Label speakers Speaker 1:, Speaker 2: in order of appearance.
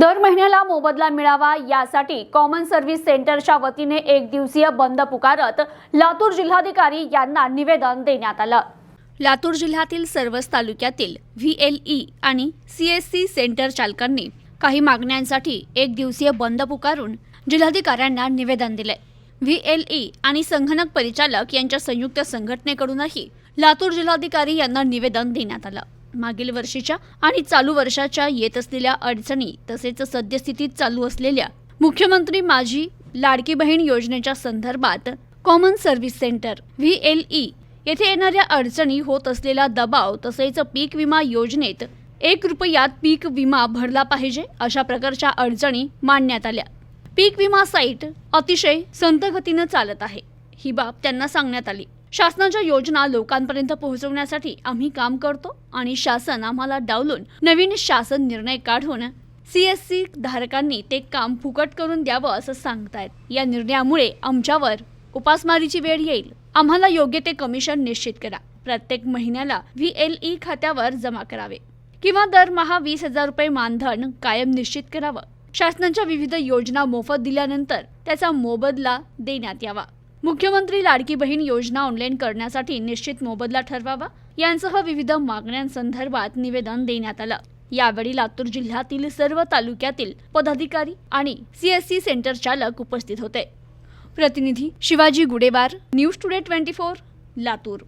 Speaker 1: दर महिन्याला मोबदला मिळावा यासाठी कॉमन सर्व्हिस सेंटरच्या वतीने एक दिवसीय बंद पुकारत लातूर जिल्हाधिकारी यांना निवेदन देण्यात आलं. लातूर जिल्ह्यातील सर्वच तालुक्यातील व्ही एल ई आणि सी एस सी सेंटर चालकांनी काही मागण्यांसाठी एक दिवसीय बंद पुकारून जिल्हाधिकाऱ्यांना निवेदन दिले. व्ही एल ई आणि संगणक परिचालक यांच्या संयुक्त संघटनेकडूनही लातूर जिल्हाधिकारी यांना निवेदन देण्यात आलं. मागील वर्षीच्या आणि चालू वर्षाच्या येत असलेल्या अडचणी तसेच सद्यस्थितीत चालू असलेल्या मुख्यमंत्री माझी लाडकी बहीण योजनेच्या संदर्भात common service centre V L E येथे येणाऱ्या अडचणी होत असलेला दबाव तसेच पीक विमा योजनेत एक रुपयात पीक विमा भरला पाहिजे अशा प्रकारच्या अडचणी मांडण्यात आल्या. पीक विमा साईट अतिशय संतगतीनं चालत आहे. ही बाब त्यांना सांगण्यात आली. शासनाच्या योजना लोकांपर्यंत पोहोचवण्यासाठी आम्ही काम करतो आणि शासन आम्हाला डावलून नवीन शासन निर्णय काढून सी एस सी धारकांनी ते काम फुकट करून द्यावं असं सांगतायत. या निर्णयामुळे आमच्यावर उपासमारीची वेळ येईल. आम्हाला योग्य ते कमिशन निश्चित करा. प्रत्येक महिन्याला व्ही एल ई खात्यावर जमा करावे किंवा दरमहा वीस हजार रुपये मानधन कायम निश्चित करावं. शासनाच्या विविध योजना मोफत दिल्यानंतर त्याचा मोबदला देण्यात यावा. मुख्यमंत्री लाडकी बहीण योजना ऑनलाईन करण्यासाठी निश्चित मोबदला ठरवावा. यांसह विविध मागण्यांसंदर्भात निवेदन देण्यात आलं. यावेळी लातूर जिल्ह्यातील सर्व तालुक्यातील पदाधिकारी आणि सीएससी सेंटर चालक उपस्थित होते. प्रतिनिधी Shivaji Gudewar news today twenty four Latur.